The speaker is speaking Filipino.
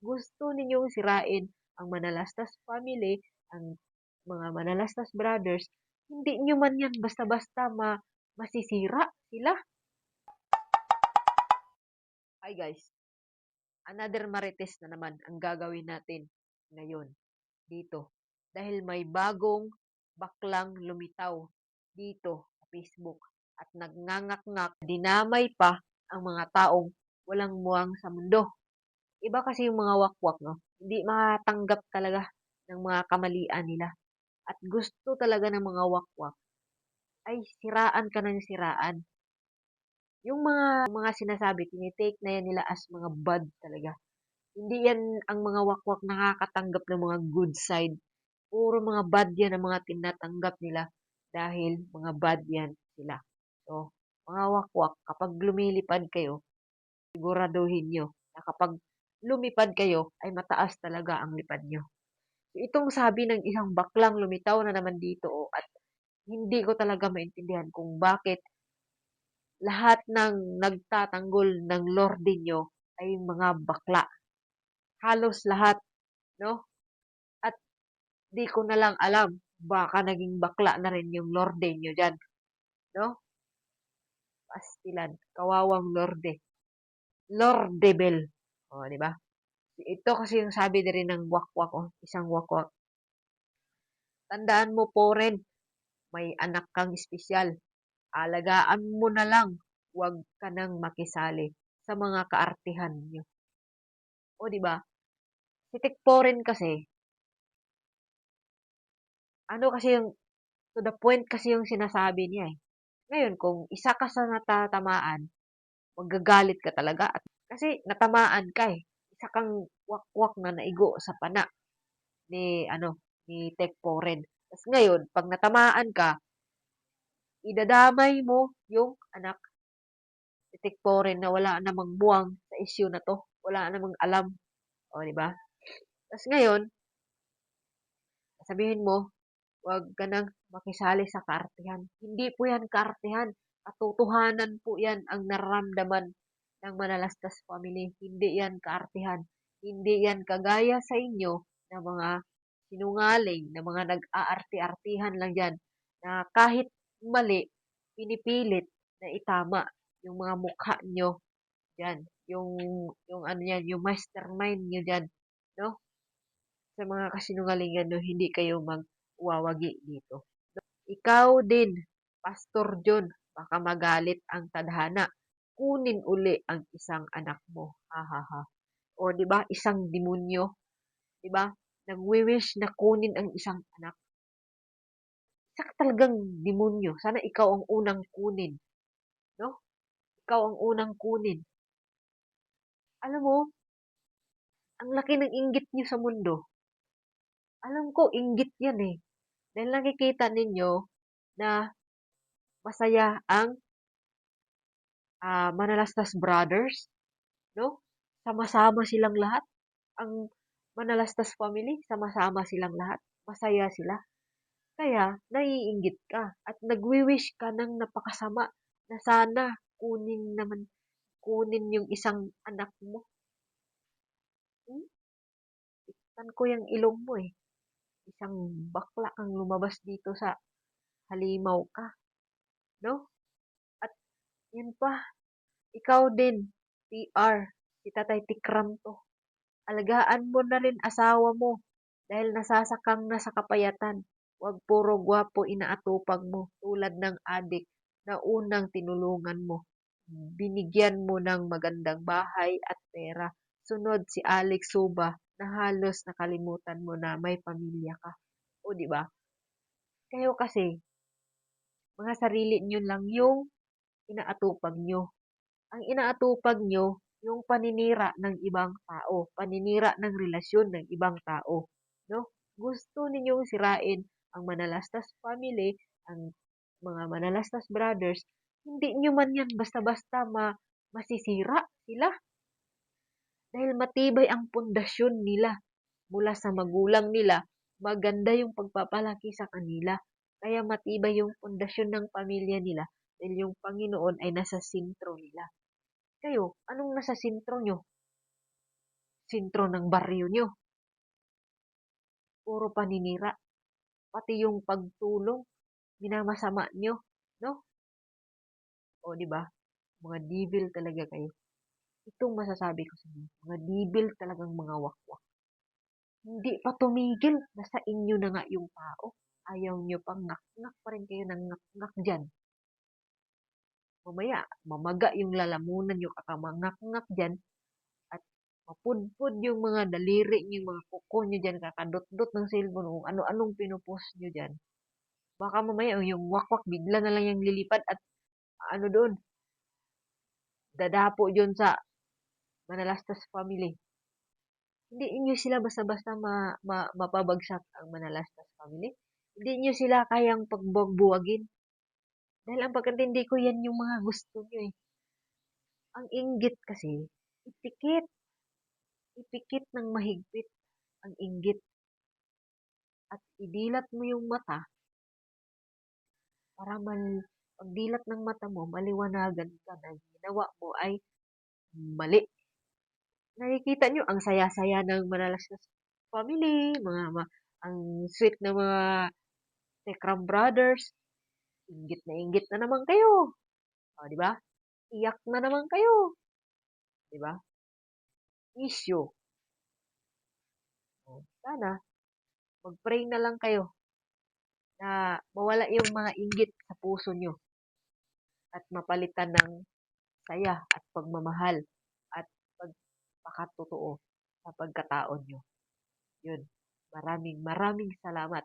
gusto ninyong sirain ang Manalastas family, ang mga Manalastas brothers, hindi nyo man yan basta-basta ma masisira sila. Hi guys, another marites na naman ang gagawin natin ngayon dito. Dahil may bagong baklang lumitaw dito sa Facebook at nagnangak-ngak, dinamay pa ang mga taong walang muwang sa mundo. Iba kasi yung mga wakwak, no? Hindi matanggap talaga ng mga kamalian nila. At gusto talaga ng mga wakwak ay siraan ka ng siraan. Yung mga mga sinasabi, tinitake na yan nila as mga bad talaga. Hindi yan ang mga wakwak nakakatanggap ng mga good side. Puro mga bad yan ang mga tinatanggap nila dahil mga bad yan sila. So, mga wakwak, kapag lumilipad kayo, siguraduhin nyo na kapag lumipad kayo, ay mataas talaga ang lipad nyo. So, itong sabi ng isang baklang lumitaw na naman dito oh, at hindi ko talaga maintindihan kung bakit lahat ng nagtatanggol ng Lorde nyo ay mga bakla. Halos lahat, no? At di ko na lang alam, baka naging bakla na rin yung Lorde nyo dyan, no? Pastilan, kawawang Lorde. Lordebel. O, di ba? Ito kasi yung sabi din ng wakwak, oh, isang wakwak. Tandaan mo po rin, may anak kang espesyal. Alagaan mo na lang, huwag ka nang makisali sa mga kaartihan nyo. O, di ba? Si Tikporin kasi, ano kasi yung, to the point kasi yung sinasabi niya eh. Ngayon, kung isa ka sa natatamaan, magagalit ka talaga. At, kasi natamaan ka eh. Isa kang wakwak na naigo sa pana ni, ano, ni Tekporen. Tapos ngayon, pag natamaan ka, idadamay mo yung anak ni Tekporen na wala namang buwang sa issue na to. Wala namang alam. O, di ba? Tapos ngayon, sabihin mo, Huwag ka nang makisali sa kaartihan. Hindi po yan kaartihan. Katotohanan po yan ang naramdaman ng Manalastas family. Hindi yan kaartihan. Hindi yan kagaya sa inyo na mga sinungaling, na mga nag-aarti-artihan lang dyan, na kahit mali, pinipilit na itama yung mga mukha nyo dyan. Yung, yung ano yan, yung mastermind nyo dyan, no? Sa mga kasinungalingan, no, hindi kayo mag wawagi dito. Ikaw din, Pastor John, baka magalit ang tadhana. Kunin uli ang isang anak mo. Ha ha ha. O di ba, isang demonyo, di ba? Nagwi-wish na kunin ang isang anak. Isa talagang demonyo. Sana ikaw ang unang kunin. No? Ikaw ang unang kunin. Alam mo, ang laki ng inggit niyo sa mundo. Alam ko, inggit yan eh. Dahil nakikita ninyo na masaya ang uh, Manalastas Brothers, no? Sama-sama silang lahat. Ang Manalastas family, sama-sama silang lahat. Masaya sila. Kaya, naiinggit ka at nagwi-wish ka ng napakasama na sana kunin naman, kunin yung isang anak mo. Hmm? Itan ko yung ilong mo eh isang bakla kang lumabas dito sa halimaw ka. No? Yun pa, ikaw din, PR, si Tatay Tikram to. Alagaan mo na rin asawa mo dahil nasasakang na sa kapayatan. Huwag puro gwapo inaatupag mo tulad ng adik na unang tinulungan mo. Binigyan mo ng magandang bahay at pera. Sunod si Alex Suba na halos nakalimutan mo na may pamilya ka. O, di ba? Kayo kasi, mga sarili nyo lang yung inaatupag nyo. Ang inaatupag nyo, yung paninira ng ibang tao, paninira ng relasyon ng ibang tao. No? Gusto ninyong sirain ang Manalastas family, ang mga Manalastas brothers, hindi nyo man yan basta-basta ma masisira sila. Dahil matibay ang pundasyon nila mula sa magulang nila, maganda yung pagpapalaki sa kanila. Kaya matibay yung pundasyon ng pamilya nila dahil yung Panginoon ay nasa sintro nila. Kayo, anong nasa sintro nyo? sentro ng baryo nyo. Puro paninira. Pati yung pagtulong, minamasama nyo. No? O, di ba? Mga devil talaga kayo. Itong masasabi ko sa inyo. Mga devil talagang mga wakwak. Hindi pa tumigil. Nasa inyo na nga yung tao. Ayaw nyo pang ngak-ngak pa rin kayo ng ngak-ngak dyan. Mamaya, mamaga yung lalamunan nyo kakamangak-ngak dyan. At mapudpud yung mga daliri yung mga kuko nyo dyan, kakadot-dot ng cellphone, kung ano-anong pinupost nyo dyan. Baka mamaya yung wakwak bigla na lang yung lilipad at ano doon, dadapo dyan sa Manalastas family. Hindi inyo sila basta-basta ma, ma, mapabagsak ang Manalastas family. Hindi inyo sila kayang pagbuwagin. Dahil ang pagkantindi ko, yan yung mga gusto nyo eh. Ang inggit kasi, ipikit. Ipikit ng mahigpit ang inggit. At idilat mo yung mata para mal, pagdilat ng mata mo, maliwanagan ka na ginawa mo ay mali. Nakikita nyo, ang saya-saya ng Manalastas family, mga, ma, ang sweet na mga Tekram brothers, inggit na inggit na naman kayo. O, di ba? Iyak na naman kayo. Di ba? Issue. O, sana, mag-pray na lang kayo na mawala yung mga inggit sa puso nyo at mapalitan ng saya at pagmamahal at pagpakatotoo sa pagkataon nyo. Yun. Maraming maraming salamat